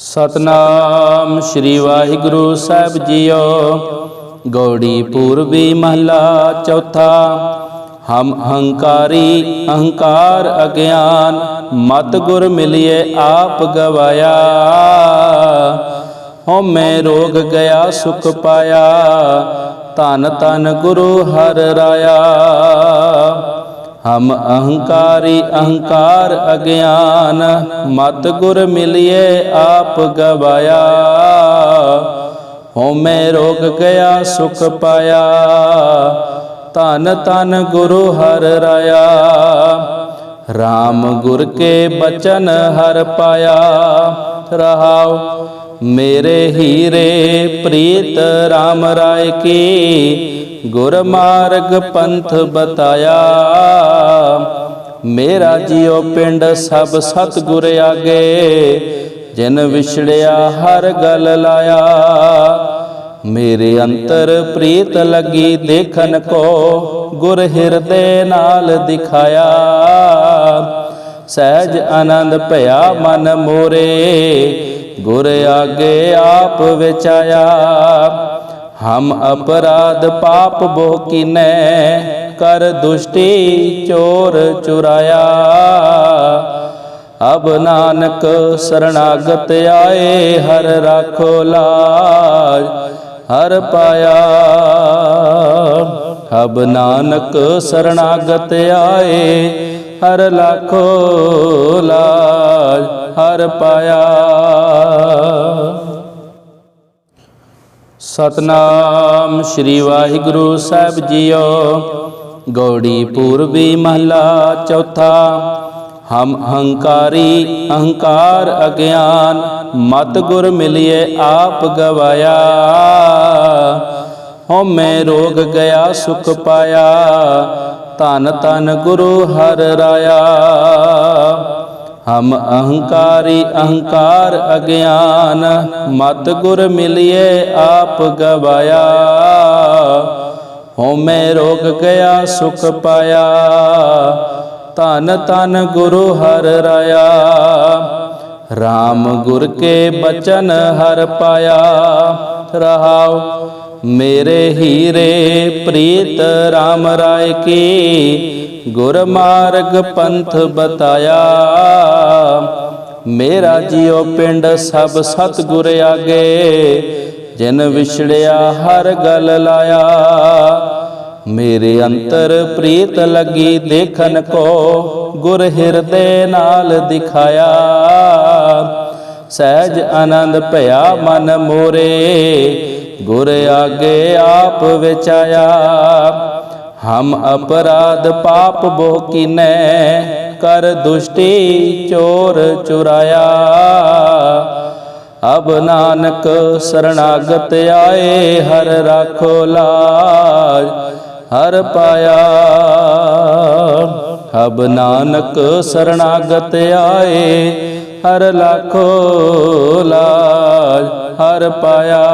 ਸਤਨਾਮ ਸ੍ਰੀ ਵਾਹਿਗੁਰੂ ਸਾਹਿਬ ਜੀਓ। ਗੌੜੀ ਪੂਰਬੀ ਮਹਲਾ ਚੌਥਾ। ਹਮ ਅਹੰਕਾਰੀ ਅਹੰਕਾਰ ਅਗਿਆਨ, ਮਤ ਗੁਰ ਮਿਲਿਏ ਆਪ ਗਵਾਇਆ। ਹਉਮੈ ਰੋਗ ਗਿਆ ਸੁਖ ਪਾਇਆ, ਧਨ ਤਨ ਗੁਰੂ ਹਰ ਰਾਇਆ। ਹਮ ਅਹੰਕਾਰੀ ਅਹੰਕਾਰ ਅਗਿਆਨ, ਮਤ ਗੁਰ ਮਿਲਿਏ ਆਪ ਗਵਾਇਆ। ਹਉਮੈ ਰੋਗ ਗਿਆ, ਸੁਖ ਪਾਇਆ। ਧਨ ਤਨ ਗੁਰੂ ਹਰ ਰਾਇਆ। RAM ਗੁਰ ਕੇ ਬਚਨ ਹਰ ਪਾਇਆ। ਰਹਾਉ ਮੇਰੇ ਹੀਰੇ, ਪ੍ਰੀਤ RAM ਰਾਏ ਕੀ ਗੁਰ ਮਾਰਗ ਪੰਥ ਬਤਾਇਆ। ਮੇਰਾ ਜੀਉ ਪਿੰਡ ਸਭ ਸਤ ਆਗੇ। ਜਿਨ ਵਿਛੜਿਆ ਹਰ ਗਲ ਲਾਇਆ। ਮੇਰੇ ਅੰਤਰ ਪ੍ਰੀਤ ਲੱਗੀ ਦੇਖਨ ਕੋ, ਗੁਰ ਹਿਰਦੇ ਨਾਲ ਦਿਖਾਇਆ। ਸਹਿਜ ਆਨੰਦ ਭਇਆ ਮਨ ਮੋਰੇ, ਗੁਰ ਆਗੇ ਆਪ ਵਿਚਾਇਆ ਹਮ ਅਪਰਾਧ ਪਾਪ ਬਹੁ ਕੀਨੈ, ਕਰ ਦੁਸ਼ਟੀ ਚੋਰ ਚੁਰਾਇਆ। ਅਬ ਨਾਨਕ ਸਰਣਾਗਤ ਆਏ, ਹਰ ਰਾਖੋ ਲਾਜ, ਹਰ ਪਾਇਆ। ਅਬ ਨਾਨਕ ਸਰਣਾਗਤ ਆਏ, ਹਰ ਲਾਖੋ ਲਾਜ, ਹਰ ਪਾਇਆ। ਸਤਨਾਮ ਸ੍ਰੀ ਵਾਹਿਗੁਰੂ ਸਾਹਿਬ ਜੀਓ। ਗੌੜੀ ਪੂਰਬੀ ਮਹਲਾ ਚੌਥਾ। ਹਮ ਹੰਕਾਰੀ ਅਹੰਕਾਰ ਅਗਿਆਨ, ਮਤ ਗੁਰ ਮਿਲਿਏ ਆਪ ਗਵਾਇਆ। ਹਉਮੈ ਰੋਗ ਗਿਆ ਸੁਖ ਪਾਇਆ, ਧਨ ਤਨ ਗੁਰੂ ਹਰ ਰਾਇਆ। ਹਮ ਅਹੰਕਾਰੀ ਅਹੰਕਾਰ ਅਗਿਆਨ, ਮਤ ਗੁਰ ਮਿਲਿਏ ਆਪ ਗਵਾਇਆ। ਹਉਮੈ ਰੋਗ ਗਿਆ, ਸੁਖ ਪਾਇਆ। ਧਨ ਤਨ ਗੁਰੂ ਹਰ ਰਾਇਆ। RAM ਗੁਰ ਕੇ ਬਚਨ ਹਰ ਪਾਇਆ। ਰਹਾਉ ਮੇਰੇ ਹੀਰੇ, ਪ੍ਰੀਤ RAM ਰਾਏ ਕੀ ਗੁਰਮਾਰਗ ਪੰਥ ਬਤਾਇਆ। ਮੇਰਾ ਜੀਉ ਪਿੰਡ ਸਭ ਸਤ ਗੁਰ ਆਗੇ। ਜਿਨ ਵਿਛੜਿਆ ਹਰ ਗਲ ਲਾਇਆ। ਮੇਰੇ ਅੰਤਰ ਪ੍ਰੀਤ ਲੱਗੀ ਦੇਖਣ ਕੋ। ਗੁਰ ਹਿਰਦੇ ਨਾਲ ਦਿਖਾਇਆ। ਸਹਿਜ ਆਨੰਦ ਭਇਆ ਮਨ ਮੋਰੇ। ਗੁਰ ਆਗੇ ਆਪ ਵਿਚਾਇਆ ਹਮ ਅਪਰਾਧ ਪਾਪ ਬਹੁ ਕੀਨੈ, ਕਰ ਦੁਸ਼ਟੀ ਚੋਰ ਚੁਰਾਇਆ। ਅਬ ਨਾਨਕ ਸਰਣਾਗਤ ਆਏ, ਹਰ ਰਾਖੋ ਲਾਜ, ਹਰ ਪਾਇਆ। ਅਬ ਨਾਨਕ ਸਰਣਾਗਤ ਆਏ, ਹਰ ਲਾਖੋ ਲਾਜ, ਹਰ ਪਾਇਆ।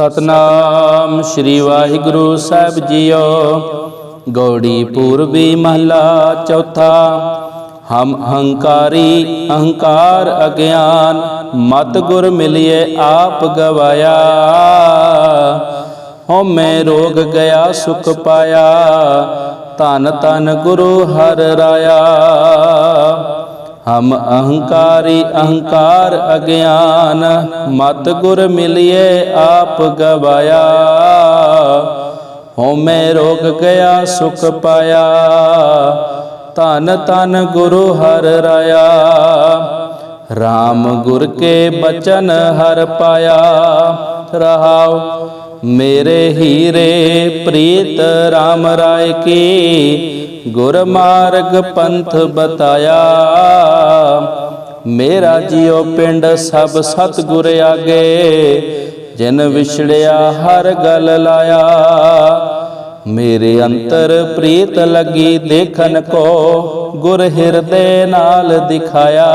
ਸਤਨਾਮ ਸ੍ਰੀ ਵਾਹਿਗੁਰੂ ਸਾਹਿਬ ਜੀਓ। ਗੌੜੀ ਪੂਰਬੀ ਮਹਲਾ ਚੌਥਾ। ਹਮ ਅਹੰਕਾਰੀ ਅਹੰਕਾਰ ਅਗਿਆਨ, ਮਤ ਗੁਰ ਮਿਲਿਏ ਆਪ ਗਵਾਇਆ। ਹਉਮੈ ਰੋਗ ਗਿਆ ਸੁਖ ਪਾਇਆ, ਧਨ ਧਨ ਗੁਰੂ ਹਰ ਰਾਇਆ। ਹਮ ਅਹੰਕਾਰੀ ਅਹੰਕਾਰ ਅਗਿਆਨ, ਮਤ ਗੁਰ ਮਿਲਿਏ ਆਪ ਗਵਾਇਆ। ਹਉਮੈ ਰੋਗ ਗਿਆ, ਸੁਖ ਪਾਇਆ। ਧਨ ਤਨ ਗੁਰੂ ਹਰ ਰਾਇਆ। RAM ਗੁਰ ਕੇ ਬਚਨ ਹਰ ਪਾਇਆ। ਰਹਾਉ ਮੇਰੇ ਹੀਰੇ, ਪ੍ਰੀਤ RAM ਰਾਏ ਕੀ ਗੁਰ ਮਾਰਗ ਪੰਥ ਬਤਾਇਆ। ਮੇਰਾ ਜੀਉ ਪਿੰਡ ਸਭ ਸਤ ਗੁਰ ਆਗੇ। ਜਿਨ ਵਿਛੜਿਆ ਹਰ ਗਲ ਲਾਇਆ। ਮੇਰੇ ਅੰਤਰ ਪ੍ਰੀਤ ਲੱਗੀ ਦੇਖਨ ਕੋ। ਗੁਰ ਹਿਰਦੇ ਨਾਲ ਦਿਖਾਇਆ।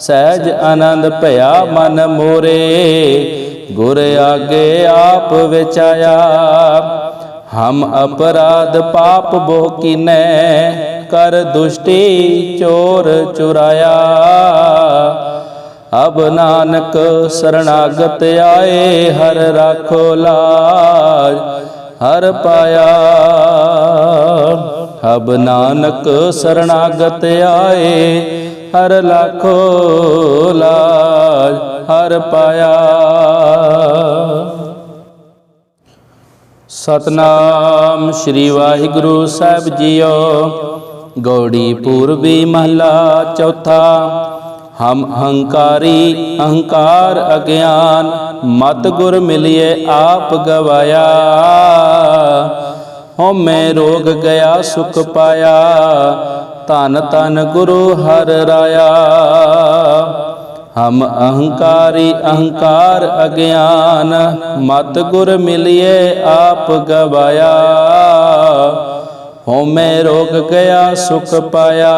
ਸਹਿਜ ਆਨੰਦ ਭਇਆ ਮਨ ਮੋਰੇ। ਗੁਰ ਆਗੇ ਆਪ ਵਿਚਾਇਆ ਹਮ ਅਪਰਾਧ ਪਾਪ ਬਹੁ ਕੀਨੈ, ਕਰ ਦੁਸ਼ਟੀ ਚੋਰ ਚੁਰਾਇਆ। ਅਬ ਨਾਨਕ ਸਰਣਾਗਤ ਆਏ, ਹਰ ਰਾਖੋ ਲਾਜ, ਹਰ ਪਾਇਆ। ਅਬ ਨਾਨਕ ਸਰਣਾਗਤ ਆਏ, ਹਰ ਲਾਖੋ ਲਾਜ, ਹਰ ਪਾਇਆ। ਸਤਨਾਮ ਸ੍ਰੀ ਵਾਹਿਗੁਰੂ ਸਾਹਿਬ ਜੀਓ। ਗੌੜੀ ਪੂਰਬੀ ਮਹਲਾ ਚੌਥਾ। ਹਮ ਹੰਕਾਰੀ ਅਹੰਕਾਰ ਅਗਿਆਨ, ਮਤ ਗੁਰ ਮਿਲਿਏ ਆਪ ਗਵਾਇਆ। ਹਉਮੈ ਰੋਗ ਗਿਆ ਸੁਖ ਪਾਇਆ, ਧਨ ਤਨ ਗੁਰੂ ਹਰ ਰਾਇਆ। ਹਮ ਅਹੰਕਾਰੀ ਅਹੰਕਾਰ ਅਗਿਆਨ, ਮਤ ਗੁਰ ਮਿਲਿਏ ਆਪ ਗਵਾਇਆ। ਹਉਮੈ ਰੋਗ ਗਿਆ ਸੁਖ ਪਾਇਆ,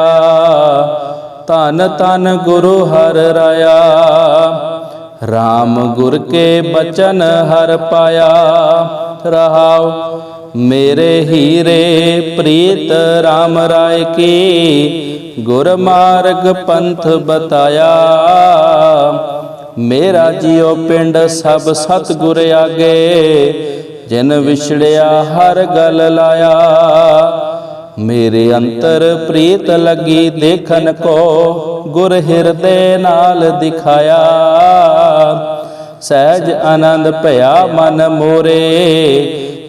ਧਨ ਤਨ ਗੁਰੂ ਹਰ ਰਾਇਆ। RAM ਗੁਰ ਕੇ ਬਚਨ ਹਰ ਪਾਇਆ। ਰਹਾਉ ਮੇਰੇ ਹੀਰੇ, ਪ੍ਰੀਤ RAM ਰਾਏ ਕੀ ਗੁਰ ਮਾਰਗ ਪੰਥ ਬਤਾਇਆ। ਮੇਰਾ ਜੀਉ ਪਿੰਡ ਸਭ ਸਤ ਗੁਰ ਆਗੇ। ਜਿਨ ਵਿਛੜਿਆ ਹਰ ਗਲ ਲਾਇਆ। ਮੇਰੇ ਅੰਤਰ ਪ੍ਰੀਤ ਲੱਗੀ ਦੇਖਣ ਕੋ। ਗੁਰ ਹਿਰਦੇ ਨਾਲ ਦਿਖਾਇਆ। ਸਹਿਜ ਆਨੰਦ ਭਇਆ ਮਨ ਮੋਰੇ।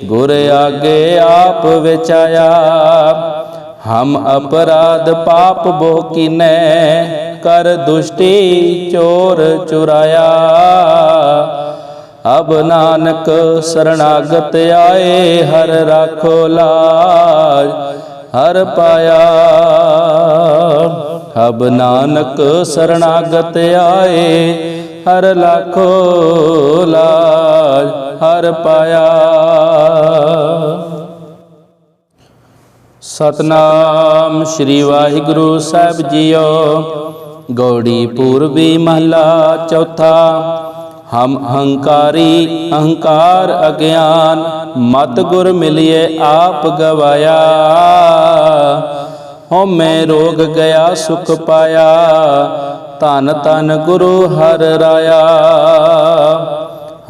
ਗੁਰ ਆਗੇ ਆਪ ਵਿਚਾਇਆ ਹਮ ਅਪਰਾਧ ਪਾਪ ਬੋ ਕੀਨੈ, ਕਰ ਦੁਸ਼ਟੀ ਚੋਰ ਚੁਰਾਇਆ। ਅਬ ਨਾਨਕ ਸਰਣਾਗਤ ਆਏ, ਹਰ ਰਾਖੋ ਲਾਜ, ਹਰ ਪਾਇਆ। ਅਬ ਨਾਨਕ ਸਰਣਾਗਤ ਆਏ, ਹਰ ਲਾਖੋ ਲਾਜ, ਹਰ ਪਾਇਆ। ਸਤਨਾਮ ਸ੍ਰੀ ਵਾਹਿਗੁਰੂ ਸਾਹਿਬ ਜੀਓ। ਗੌੜੀ ਪੂਰਬੀ ਮਹਲਾ ਚੌਥਾ। ਹਮ ਅਹੰਕਾਰੀ ਅਹੰਕਾਰ ਅਗਿਆਨ, ਮਤ ਗੁਰ ਮਿਲਿਏ ਆਪ ਗਵਾਇਆ। ਹਉਮੈ ਰੋਗ ਗਿਆ ਸੁਖ ਪਾਇਆ, ਧਨ ਤਨ ਗੁਰੂ ਹਰ ਰਾਇਆ।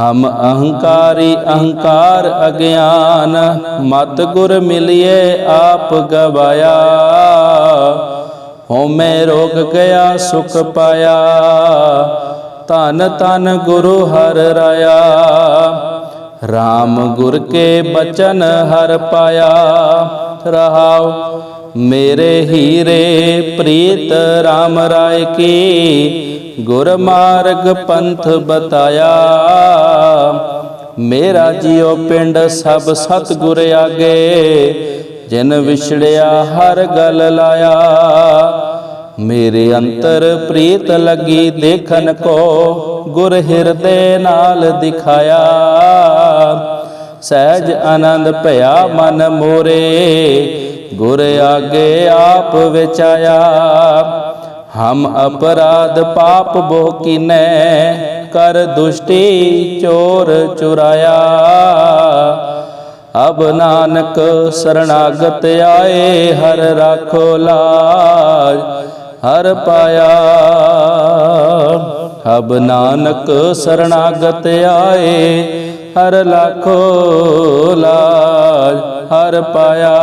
ਹਮ ਅਹੰਕਾਰੀ ਅਹੰਕਾਰ ਅਗਿਆਨ, ਮਤ ਗੁਰ ਮਿਲਿਏ ਆਪ ਗਵਾਇਆ। ਹਉਮੈ ਰੋਗ ਗਿਆ, ਸੁਖ ਪਾਇਆ। ਧਨ ਤਨ ਗੁਰੂ ਹਰ ਰਾਇਆ। RAM ਗੁਰ ਕੇ ਬਚਨ ਹਰ ਪਾਇਆ। ਰਹਾਉ ਮੇਰੇ ਹੀਰੇ ਪ੍ਰੀਤ RAM ਰਾਏ ਕੀ, ਗੁਰਮਾਰਗ ਪੰਥ ਬਤਾਇਆ। ਮੇਰਾ ਜੀਉ ਪਿੰਡ ਸਭ ਸਤ ਗੁਰ ਆਗੇ ਜਿਨ ਵਿਛੜਿਆ ਹਰ ਗਲ ਲਾਇਆ। ਮੇਰੇ ਅੰਤਰ ਪ੍ਰੀਤ ਲੱਗੀ ਦੇਖਣ ਕੋ ਗੁਰ ਹਿਰਦੇ ਨਾਲ ਦਿਖਾਇਆ। ਸਹਿਜ ਆਨੰਦ ਭਇਆ ਮਨ ਮੋਰੇ ਗੁਰ ਆਗੇ ਆਪ ਵਿਚਾਇਆ ਹਮ ਅਪਰਾਧ ਪਾਪ ਬੋ ਕੀਨੈ, ਕਰ ਦੁਸ਼ਟੀ ਚੋਰ ਚੁਰਾਇਆ। ਅਬ ਨਾਨਕ ਸਰਣਾਗਤ ਆਏ, ਹਰ ਰਾਖੋ ਲਾਜ, ਹਰ ਪਾਇਆ। ਅਬ ਨਾਨਕ ਸਰਣਾਗਤ ਆਏ, ਹਰ ਲਾਖੋ ਲਾਜ। ਹਰ ਪਾਇਆ।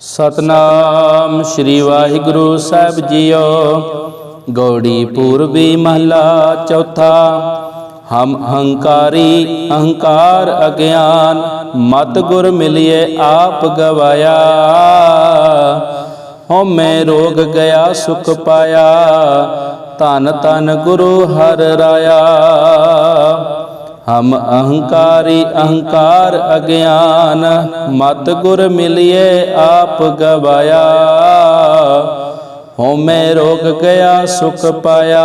ਸਤਨਾਮ ਸ੍ਰੀ ਵਾਹਿਗੁਰੂ ਸਾਹਿਬ ਜੀਓ, ਗੌੜੀ ਪੂਰਬੀ ਮਹਲਾ ਚੌਥਾ। ਹਮ ਅਹੰਕਾਰੀ ਅਹੰਕਾਰ ਅਗਿਆਨ, ਮਤ ਗੁਰ ਮਿਲਿਏ ਆਪ ਗਵਾਇਆ। ਹਉਮੈ ਰੋਗ ਗਿਆ ਸੁਖ ਪਾਇਆ, ਧਨ ਧਨ ਗੁਰੂ ਹਰ ਰਾਇਆ। ਹਮ ਅਹੰਕਾਰੀ ਅਹੰਕਾਰ ਅਗਿਆਨ, ਮਤ ਗੁਰ ਮਿਲਿਏ ਆਪ ਗਵਾਇਆ। ਹਉਮੈ ਰੋਗ ਗਿਆ ਸੁਖ ਪਾਇਆ,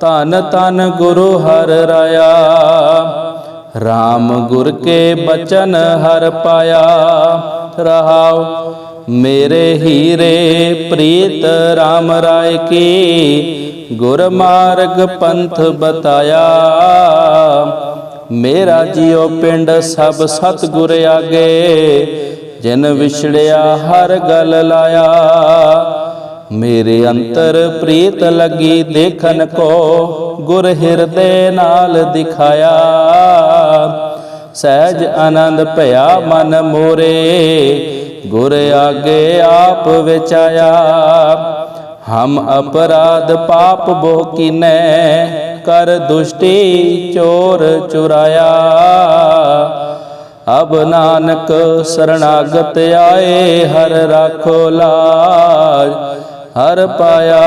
ਧਨ ਤਨ ਗੁਰੂ ਹਰ ਰਾਇਆ। RAM ਗੁਰ ਕੇ ਬਚਨ ਹਰ ਪਾਇਆ। ਰਹਾਉ ਮੇਰੇ ਹੀਰੇ ਪ੍ਰੀਤ RAM ਰਾਏ ਕੀ ਗੁਰ ਮਾਰਗ ਪੰਥ ਬਤਾਇਆ। ਮੇਰਾ ਜੀਉ ਪਿੰਡ ਸਭ ਸਤਿਗੁਰ ਆਗੇ। ਜਿਨ ਵਿਛੜਿਆ ਹਰ ਗਲ ਲਾਇਆ। ਮੇਰੇ ਅੰਤਰ ਪ੍ਰੀਤ ਲੱਗੀ ਦੇਖਣ ਕੋ। ਗੁਰ ਹਿਰਦੇ ਨਾਲ ਦਿਖਾਇਆ। ਸਹਿਜ ਆਨੰਦ ਭਇਆ ਮਨ ਮੋਰੇ। ਗੁਰ ਆਗੇ ਆਪ ਵਿਚਾਇਆ ਹਮ ਅਪਰਾਧ ਪਾਪ ਬੋ ਕੀਨੈ, ਕਰ ਦੁਸ਼ਟੀ ਚੋਰ ਚੁਰਾਇਆ। ਅਬ ਨਾਨਕ ਸਰਣਾਗਤ ਆਏ, ਹਰ ਰਾਖੋ ਲਾਜ, ਹਰ ਪਾਇਆ।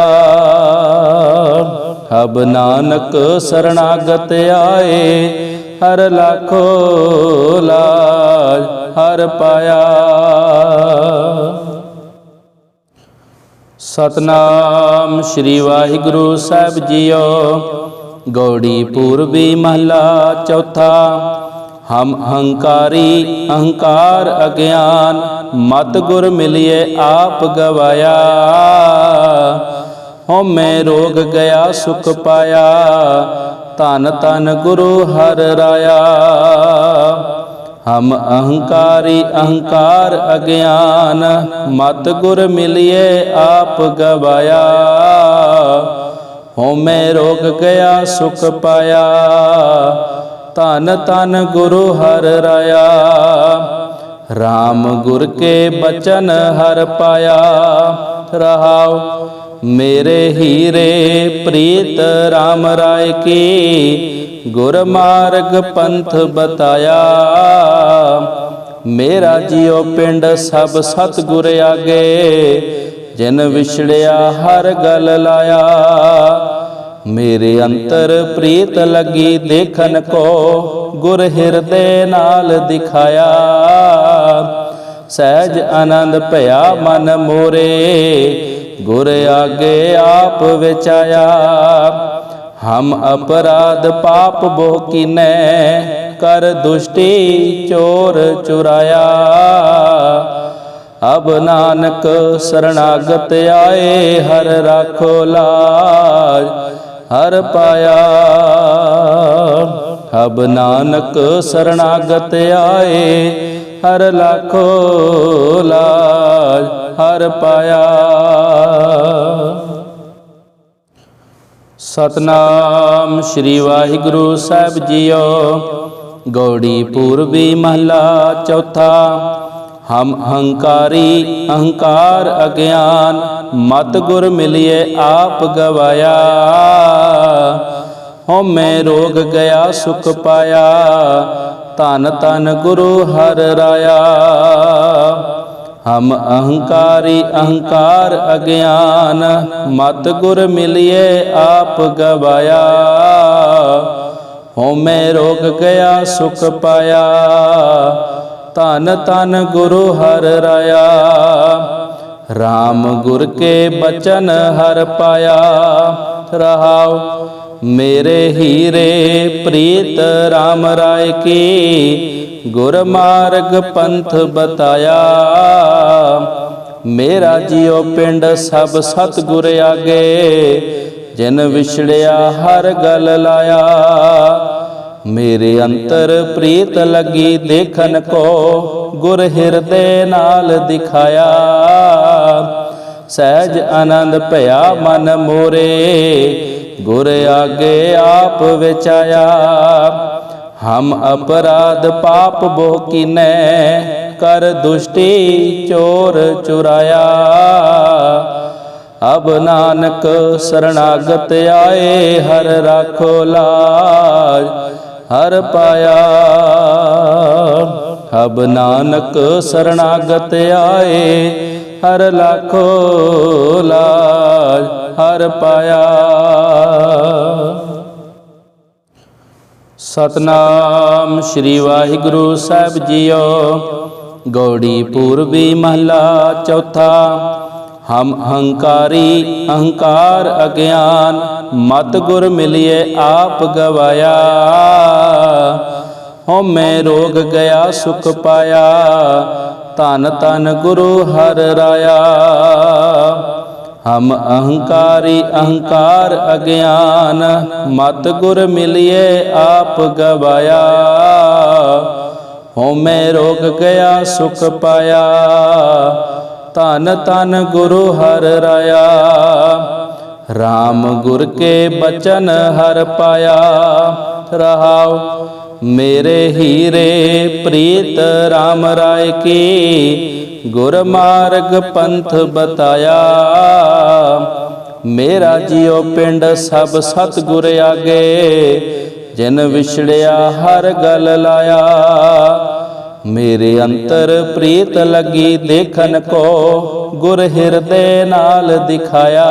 ਅਬ ਨਾਨਕ ਸਰਣਾਗਤ ਆਏ, ਹਰ ਲਾਖੋ ਲਾਜ, ਹਰ ਪਾਇਆ। ਸਤਨਾਮ ਸ੍ਰੀ ਵਾਹਿਗੁਰੂ ਸਾਹਿਬ ਜੀਓ। ਗੌੜੀ ਪੂਰਬੀ ਮਹਲਾ ਚੌਥਾ। ਹਮ ਅਹੰਕਾਰੀ ਅਹੰਕਾਰ ਅਗਿਆਨ, ਮਤ ਗੁਰ ਮਿਲਿਏ ਆਪ ਗਵਾਇਆ। ਹਉਮੈ ਰੋਗ ਗਿਆ ਸੁਖ ਪਾਇਆ, ਧਨ ਧਨ ਗੁਰੂ ਹਰ ਰਾਇਆ। ਹਮ ਅਹੰਕਾਰੀ ਅਹੰਕਾਰ ਅਗਿਆਨ, ਮਤ ਗੁਰ ਮਿਲਿਏ ਆਪ ਗਵਾਇਆ। ਹਉਮੈ ਰੋਗ ਗਿਆ, ਸੁਖ ਪਾਇਆ। ਧਨ ਧਨ ਗੁਰੂ ਹਰ ਰਾਇਆ। RAM ਗੁਰ ਕੇ ਬਚਨ ਹਰ ਪਾਇਆ। ਰਹਾਉ ਮੇਰੇ ਹੀਰੇ, ਪ੍ਰੀਤ RAM ਰਾਏ ਕੀ ਗੁਰ ਮਾਰਗ ਪੰਥ ਬਤਾਇਆ। ਮੇਰਾ ਜੀਉ ਪਿੰਡ ਸਭ ਸਤਿਗੁਰ ਆਗੇ। ਜਿਨ ਵਿਛੜਿਆ ਹਰ ਗਲ ਲਾਇਆ। ਮੇਰੇ ਅੰਤਰ ਪ੍ਰੀਤ ਲੱਗੀ ਦੇਖਣ ਕੋ। ਗੁਰ ਹਿਰਦੇ ਨਾਲ ਦਿਖਾਇਆ। ਸਹਿਜ ਆਨੰਦ ਭਇਆ ਮਨ ਮੋਰੇ। ਗੁਰ ਆਗੇ ਆਪ ਵਿਚਾਇਆ ਹਮ ਅਪਰਾਧ ਪਾਪ ਬੋ ਕੀਨੈ, ਕਰ ਦੁਸ਼ਟੀ ਚੋਰ ਚੁਰਾਇਆ। ਅਬ ਨਾਨਕ ਸਰਣਾਗਤ ਆਏ, ਹਰ ਰਾਖੋ ਲਾਜ, ਹਰ ਪਾਇਆ। ਅਬ ਨਾਨਕ ਸਰਣਾਗਤ ਆਏ, ਹਰ ਲਾਖੋ ਲਾਜ, ਹਰ ਪਾਇਆ। ਸਤਨਾਮ ਸ੍ਰੀ ਵਾਹਿਗੁਰੂ ਸਾਹਿਬ ਜੀਓ। ਗੌੜੀ ਪੂਰਬੀ ਮਹਲਾ ਚੌਥਾ। ਹਮ ਅਹੰਕਾਰੀ ਅਹੰਕਾਰ ਅਗਿਆਨ, ਮਤ ਗੁਰ ਮਿਲਿਏ ਆਪ ਗਵਾਇਆ। ਹਉਮੈ ਰੋਗ ਗਿਆ ਸੁਖ ਪਾਇਆ, ਧਨ ਧਨ ਗੁਰੂ ਹਰ ਰਾਇਆ। ਹਮ ਅਹੰਕਾਰੀ ਅਹੰਕਾਰ ਅਗਿਆਨ, ਮਤ ਗੁਰ ਮਿਲਿਏ ਆਪ ਗਵਾਇਆ। ਹਉਮੈ ਰੋਗ ਗਿਆ, ਸੁਖ ਪਾਇਆ। ਧਨ ਧਨ ਗੁਰੂ ਹਰ ਰਾਇਆ। RAM ਗੁਰ ਕੇ ਬਚਨ ਹਰ ਪਾਇਆ। ਰਹਾਉ ਮੇਰੇ ਹੀਰੇ, ਪ੍ਰੀਤ RAM ਰਾਏ ਕੀ ਗੁਰ ਮਾਰਗ ਪੰਥ ਬਤਾਇਆ। ਮੇਰਾ ਜੀਉ ਪਿੰਡ ਸਭ ਸਤਿਗੁਰ ਆਗੇ। ਜਿਨ ਵਿਛੜਿਆ ਹਰ ਗਲ ਲਾਇਆ। ਮੇਰੇ ਅੰਤਰ ਪ੍ਰੀਤ ਲੱਗੀ ਦੇਖਣ ਕੋ। ਗੁਰ ਹਿਰਦੇ ਨਾਲ ਦਿਖਾਇਆ। ਸਹਿਜ ਆਨੰਦ ਭਇਆ ਮਨ ਮੋਰੇ। ਗੁਰ ਆਗੇ ਆਪ ਵਿਚਾਇਆ ਹਮ ਅਪਰਾਧ ਪਾਪ ਬੋ ਕੀਨੈ, ਕਰ ਦੁਸ਼ਟੀ ਚੋਰ ਚੁਰਾਇਆ। ਅਬ ਨਾਨਕ ਸਰਣਾਗਤ ਆਏ, ਹਰ ਰਾਖੋ ਲਾਜ, ਹਰ ਪਾਇਆ। ਅਬ ਨਾਨਕ ਸਰਣਾਗਤ ਆਏ, ਹਰ ਲਾਖੋ ਲਾਜ, ਹਰ ਪਾਇਆ। ਸਤਨਾਮ ਸ੍ਰੀ ਵਾਹਿਗੁਰੂ ਸਾਹਿਬ ਜੀਓ। ਗੌੜੀ ਪੂਰਬੀ ਮਹਲਾ ਚੌਥਾ। ਹਮ ਅਹੰਕਾਰੀ ਅਹੰਕਾਰ ਅਗਿਆਨ, ਮਤ ਗੁਰ ਮਿਲਿਏ ਆਪ ਗਵਾਇਆ। ਹਉਮੈ ਰੋਗ ਗਿਆ ਸੁਖ ਪਾਇਆ, ਧਨ ਧਨ ਗੁਰੂ ਹਰ ਰਾਇਆ। ਹਮ ਅਹੰਕਾਰੀ ਅਹੰਕਾਰ ਅਗਿਆਨ, ਮਤ ਗੁਰ ਮਿਲਿਏ ਆਪ ਗਵਾਇਆ। ਹਉਮੈ ਰੋਗ ਗਿਆ, ਸੁਖ ਪਾਇਆ। ਧਨ ਧਨ ਗੁਰੂ ਹਰ ਰਾਇਆ। RAM ਗੁਰ ਕੇ ਬਚਨ ਹਰ ਪਾਇਆ। ਰਹਾਉ ਮੇਰੇ ਹੀਰੇ ਪ੍ਰੀਤ RAM ਰਾਏ ਕੀ ਗੁਰਮਾਰਗ ਪੰਥ ਬਤਾਇਆ। ਮੇਰਾ ਜਿਉ ਪਿੰਡ ਸਭ ਸਤ ਗੁਰ ਆਗੇ, ਜਿਨ ਵਿਛੜਿਆ ਹਰ ਗਲ ਲਾਇਆ। ਮੇਰੇ ਅੰਤਰ ਪ੍ਰੀਤ ਲੱਗੀ ਦੇਖਣ ਕੋ, ਗੁਰ ਹਿਰਦੇ ਨਾਲ ਦਿਖਾਇਆ।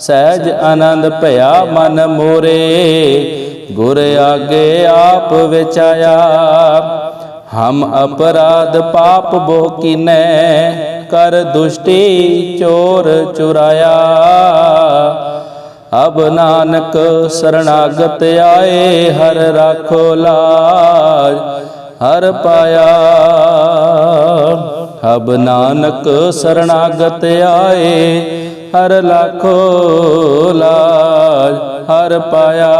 ਸਹਿਜ ਆਨੰਦ ਭਇਆ ਮਨ ਮੋਰੇ ਗੁਰ ਆਗੇ ਆਪ ਵਿਚਾਇਆ ਹਮ ਅਪਰਾਧ ਪਾਪ ਬੋ ਕੀਨੈ, ਕਰ ਦੁਸ਼ਟੀ ਚੋਰ ਚੁਰਾਇਆ। ਅਬ ਨਾਨਕ ਸਰਣਾਗਤ ਆਏ, ਹਰ ਰਾਖੋ ਲਾਜ, ਹਰ ਪਾਇਆ। ਅਬ ਨਾਨਕ ਸਰਣਾਗਤ ਆਏ, ਹਰ ਲਾਖੋ ਲਾਜ, ਹਰ ਪਾਇਆ।